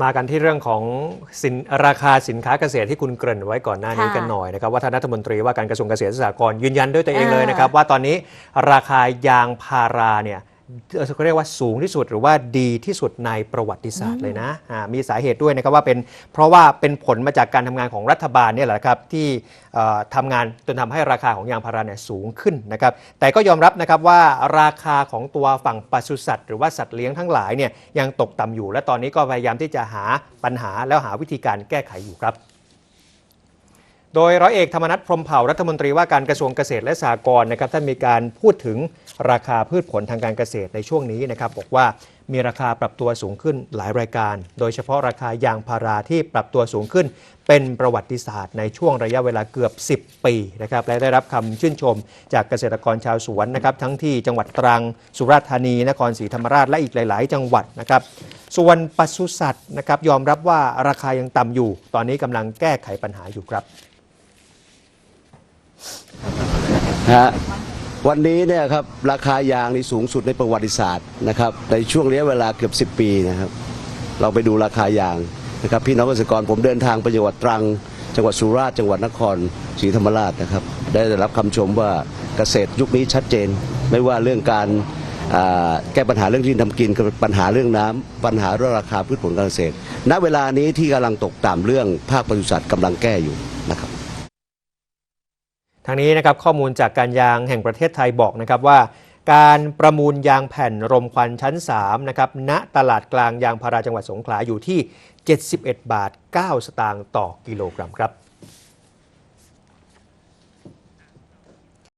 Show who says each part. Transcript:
Speaker 1: มากันที่เรื่องของสินราคาสินค้าเกษตรที่คุณเกริ่นไว้ก่อนหน้านี้
Speaker 2: ค่ะ
Speaker 1: กันหน่อยนะครับว่าท่านรัฐมนตรีว่าการกระทรวงเกษตรและสหกรณ์ยืนยันด้วยตัวเอง
Speaker 2: อ่า
Speaker 1: เลยนะครับว่าตอนนี้ราคายางพาราเนี่ย เอ่อเขาเรียกว่าสูงที่สุดหรือว่าดีที่สุดในประวัติศาสตร์เลยนะอ่ามีสาเหตุด้วยนะครับว่าเป็นเพราะว่าเป็นผลมาจากการทำงานของรัฐบาลเนี่ยแหละครับที่เอ่อทำงานจนทำให้ราคาของยางพาราเนี่ยสูงขึ้นนะครับแต่ก็ยอมรับนะครับว่าราคาของตัวฝั่งปศุสัตว์หรือว่าสัตว์เลี้ยงทั้งหลายเนี่ยยังตกต่ำอยู่ และตอนนี้ก็พยายามที่จะหาปัญหาแล้วหาวิธีการแก้ไขอยู่ครับ โดยร้อยเอกธรรมนัฐพรมเผ่ารัฐมนตรีว่าการกระทรวงเกษตรและสหกรณ์นะครับท่านมีการพูดถึงราคาพืชผลทางการเกษตรในช่วงนี้นะครับบอกว่ามีราคาปรับตัวสูงขึ้นหลายรายการ โดยเฉพาะราคายางพาราที่ปรับตัวสูงขึ้น เป็นประวัติศาสตร์ในช่วงระยะเวลาเกือบ 10 ปีนะครับและได้รับคำชื่นชมจากเกษตรกรชาวสวนนะครับทั้งที่จังหวัดตรังสุราษฎร์ธานีนครศรีธรรมราชและอีกหลาย ๆ จังหวัดนะครับส่วนปศุสัตว์นะครับยอมรับว่าราคายังต่ำอยู่ ตอนนี้กำลังแก้ไขปัญหาอยู่ครับ
Speaker 3: นะฮะวันนี้เนี่ยครับราคายางนี่สูงสุดในประวัติศาสตร์นะครับในช่วงระยะเวลาเกือบ 10 ปีนะครับ เราไปดูราคายางนะครับพี่น้องเกษตรกรผมเดินทางไปจังหวัดตรัง จังหวัดสุราษฎร์จังหวัดนครศรีธรรมราชนะครับ ได้รับคำชมว่าเกษตรยุคนี้ชัดเจน ไม่ว่าเรื่องการอ่าแก้ปัญหาเรื่องที่ทำกินกับปัญหาเรื่องน้ำปัญหาเรื่องราคาพืชผลการเกษตร ณเวลานี้ที่กำลังตกต่ำเรื่องภาคปศุสัตว์กำลังแก้อยู่นะครับ
Speaker 1: ทางนี้นะครับข้อมูลจากการยางแห่งประเทศไทยบอกนะครับว่า การประมูลยางแผ่นรมควันชั้น3นะครับณตลาดกลางยางพาราจังหวัดสงขลาอยู่ที่ 71 บาท 9 สตางค์ต่อกิโลกรัมครับ